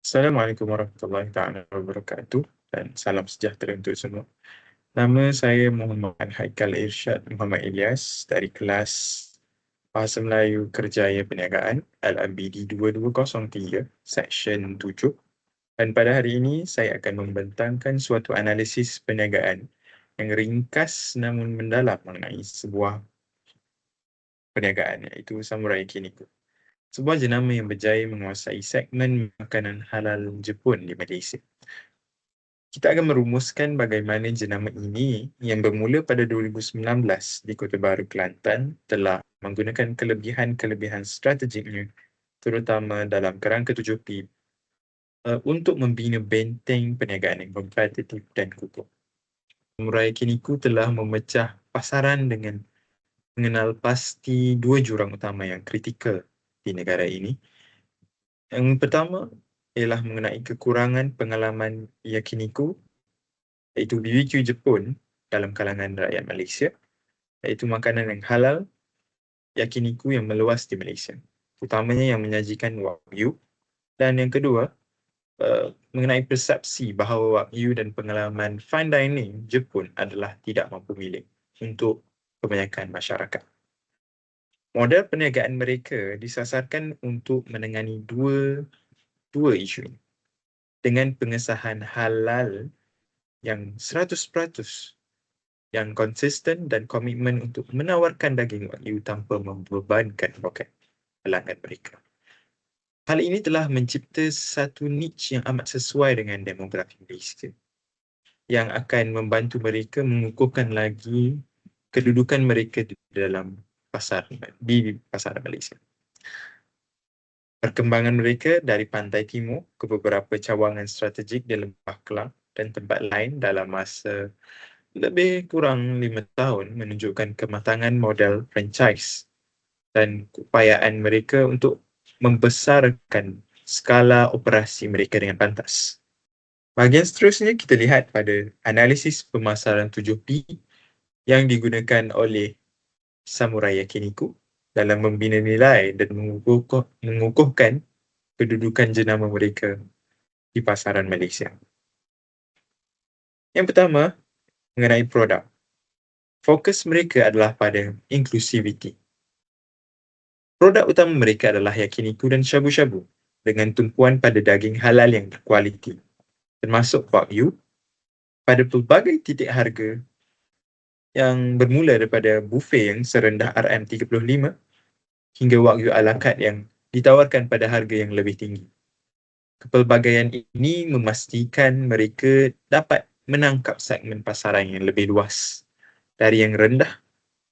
Assalamualaikum warahmatullahi taala wabarakatuh dan salam sejahtera untuk semua. Nama saya Muhammad Haikal Irsyad Muhammad Ilyas dari kelas Bahasa Melayu Kerjaya Perniagaan LMBD 2203 Seksyen 7 dan pada hari ini saya akan membentangkan suatu analisis perniagaan yang ringkas namun mendalam mengenai sebuah perniagaan iaitu Samurai Kiniko sebuah jenama yang berjaya menguasai segmen makanan halal Jepun di Malaysia. Kita akan merumuskan bagaimana jenama ini yang bermula pada 2019 di Kota Baru, Kelantan telah menggunakan kelebihan-kelebihan strategiknya terutama dalam kerangka 7P uh, untuk membina benteng perniagaan yang kompetitif dan kukuh. Murai Kiniku telah memecah pasaran dengan mengenal pasti dua jurang utama yang kritikal di negara ini. Yang pertama ialah mengenai kekurangan pengalaman yakiniku iaitu BBQ Jepun dalam kalangan rakyat Malaysia iaitu makanan yang halal yakiniku yang meluas di Malaysia utamanya yang menyajikan wagyu dan yang kedua uh, mengenai persepsi bahawa wagyu dan pengalaman fine dining Jepun adalah tidak mampu milik untuk kebanyakan masyarakat. Model perniagaan mereka disasarkan untuk menangani dua dua isu ini. Dengan pengesahan halal yang 100% yang konsisten dan komitmen untuk menawarkan daging wagyu tanpa membebankan poket pelanggan mereka. Hal ini telah mencipta satu niche yang amat sesuai dengan demografi Malaysia yang akan membantu mereka mengukuhkan lagi kedudukan mereka di dalam pasar di pasar Malaysia. Perkembangan mereka dari pantai timur ke beberapa cawangan strategik di Lembah Kelang dan tempat lain dalam masa lebih kurang lima tahun menunjukkan kematangan model franchise dan upayaan mereka untuk membesarkan skala operasi mereka dengan pantas. Bahagian seterusnya kita lihat pada analisis pemasaran 7P yang digunakan oleh samurai yakiniku dalam membina nilai dan mengukuh, mengukuhkan kedudukan jenama mereka di pasaran Malaysia. Yang pertama, mengenai produk. Fokus mereka adalah pada inclusivity. Produk utama mereka adalah yakiniku dan shabu-shabu dengan tumpuan pada daging halal yang berkualiti, termasuk wagyu, pada pelbagai titik harga yang bermula daripada buffet yang serendah RM35 hingga wagyu ala carte yang ditawarkan pada harga yang lebih tinggi. Kepelbagaian ini memastikan mereka dapat menangkap segmen pasaran yang lebih luas dari yang rendah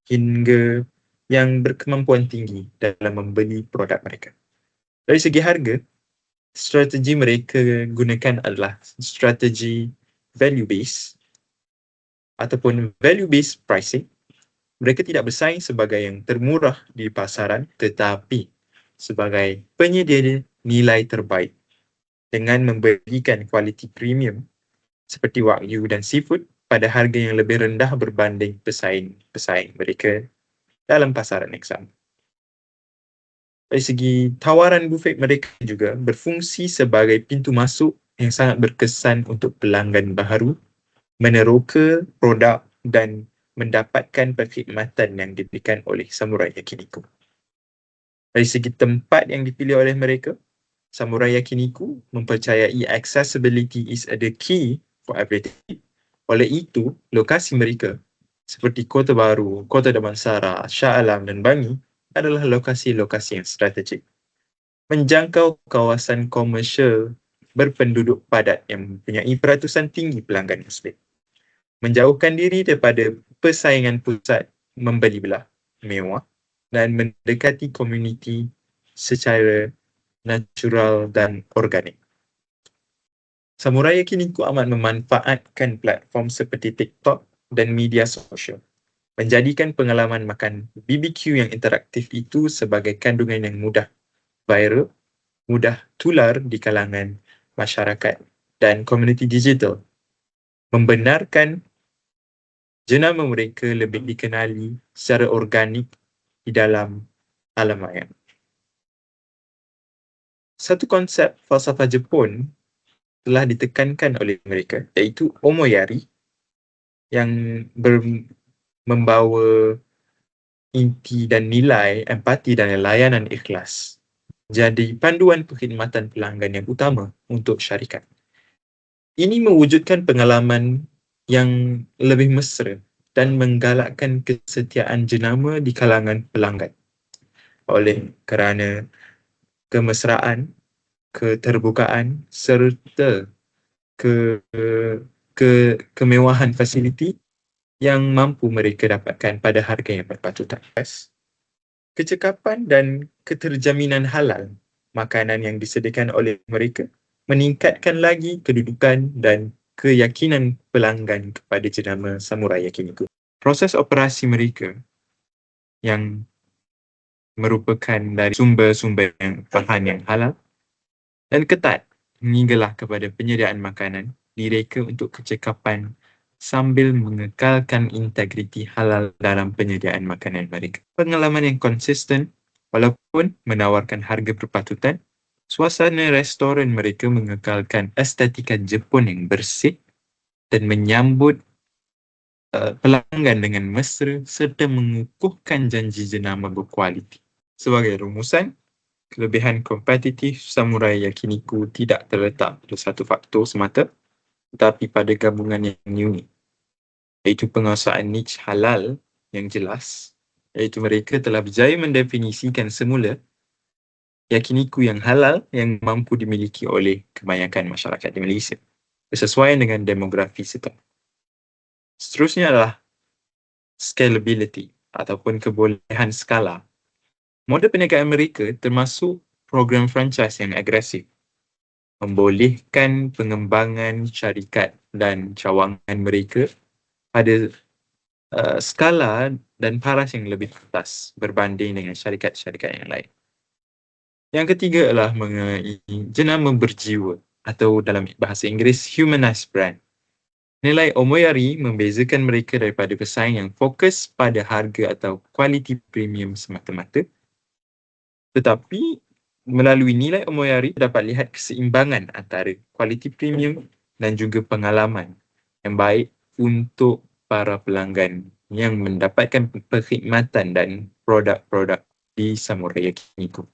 hingga yang berkemampuan tinggi dalam membeli produk mereka. Dari segi harga, strategi mereka gunakan adalah strategi value base ataupun value based pricing mereka tidak bersaing sebagai yang termurah di pasaran tetapi sebagai penyedia nilai terbaik dengan memberikan kualiti premium seperti wagyu dan seafood pada harga yang lebih rendah berbanding pesaing-pesaing mereka dalam pasaran sama. Dari segi tawaran buffet mereka juga berfungsi sebagai pintu masuk yang sangat berkesan untuk pelanggan baharu meneroka produk dan mendapatkan perkhidmatan yang diberikan oleh Samurai Yakiniku. Dari segi tempat yang dipilih oleh mereka, Samurai Yakiniku mempercayai accessibility is the key for everything. Oleh itu, lokasi mereka seperti Kota Baru, Kota Damansara, Shah Alam dan Bangi adalah lokasi-lokasi yang strategik. Menjangkau kawasan komersial berpenduduk padat yang mempunyai peratusan tinggi pelanggan Muslim menjauhkan diri daripada persaingan pusat membeli belah mewah dan mendekati komuniti secara natural dan organik. Samurai Yakiniku amat memanfaatkan platform seperti TikTok dan media sosial menjadikan pengalaman makan BBQ yang interaktif itu sebagai kandungan yang mudah viral, mudah tular di kalangan masyarakat dan komuniti digital membenarkan jenama mereka lebih dikenali secara organik di dalam alam maya. Satu konsep falsafah Jepun telah ditekankan oleh mereka iaitu omoyari yang ber, membawa inti dan nilai empati dan layanan ikhlas jadi panduan perkhidmatan pelanggan yang utama untuk syarikat. Ini mewujudkan pengalaman yang lebih mesra dan menggalakkan kesetiaan jenama di kalangan pelanggan. Oleh kerana kemesraan, keterbukaan serta ke, ke kemewahan fasiliti yang mampu mereka dapatkan pada harga yang berpatutan. Kecekapan dan keterjaminan halal makanan yang disediakan oleh mereka meningkatkan lagi kedudukan dan keyakinan pelanggan kepada jenama Samurai Yakiniku. Proses operasi mereka yang merupakan dari sumber-sumber yang bahan yang halal dan ketat hinggalah kepada penyediaan makanan direka untuk kecekapan sambil mengekalkan integriti halal dalam penyediaan makanan mereka. Pengalaman yang konsisten walaupun menawarkan harga berpatutan Suasana restoran mereka mengekalkan estetika Jepun yang bersih dan menyambut uh, pelanggan dengan mesra serta mengukuhkan janji jenama berkualiti. Sebagai rumusan, kelebihan kompetitif samurai yakiniku tidak terletak pada satu faktor semata tetapi pada gabungan yang unik iaitu penguasaan niche halal yang jelas iaitu mereka telah berjaya mendefinisikan semula yakiniku yang halal yang mampu dimiliki oleh kebanyakan masyarakat di Malaysia bersesuaian dengan demografi setempat. Seterusnya adalah scalability ataupun kebolehan skala. Model perniagaan mereka termasuk program franchise yang agresif membolehkan pengembangan syarikat dan cawangan mereka pada uh, skala dan paras yang lebih atas berbanding dengan syarikat-syarikat yang lain. Yang ketiga adalah mengenai jenama berjiwa atau dalam bahasa Inggeris humanized brand. Nilai Omoyari membezakan mereka daripada pesaing yang fokus pada harga atau kualiti premium semata-mata. Tetapi melalui nilai Omoyari dapat lihat keseimbangan antara kualiti premium dan juga pengalaman yang baik untuk para pelanggan yang mendapatkan perkhidmatan dan produk-produk di Samurai Yakiniku.